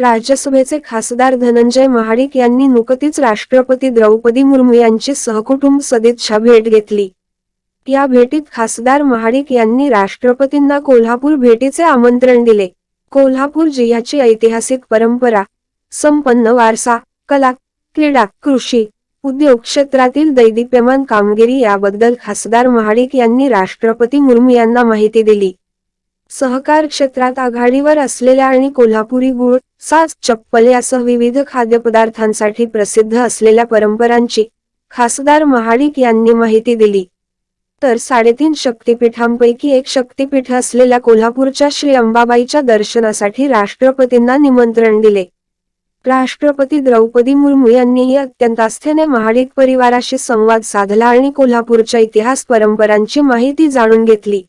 राज्यसभेचे खासदार धनंजय महाडिक यांनी नुकतीच राष्ट्रपती द्रौपदी मुर्मू यांची सहकुटुंब सदिच्छा भेट घेतली. या भेटीत खासदार महाडिक यांनी राष्ट्रपतींना कोल्हापूर भेटीचे आमंत्रण दिले. कोल्हापूर जिल्ह्याची ऐतिहासिक परंपरा संपन्न वारसा कला क्रीडा कृषी उद्योग क्षेत्रातील दैदिप्यमान कामगिरी याबद्दल खासदार महाडिक यांनी राष्ट्रपती मुर्मू यांना माहिती दिली. सहकार क्षेत्रात आघाडीवर असलेल्या आणि कोल्हापुरी गुळ साज चप्पल यासह विविध खाद्यपदार्थांसाठी प्रसिद्ध असलेल्या परंपरांची खासदार महाडिक यांनी माहिती दिली. तर साडेतीन शक्तिपीठांपैकी एक शक्तिपीठ असलेल्या कोल्हापूरच्या श्री अंबाबाईच्या दर्शनासाठी राष्ट्रपतींना निमंत्रण दिले. राष्ट्रपती द्रौपदी मुर्मू यांनीही अत्यंत आस्थेने महाडिक परिवाराशी संवाद साधला आणि कोल्हापूरच्या इतिहास परंपरांची माहिती जाणून घेतली.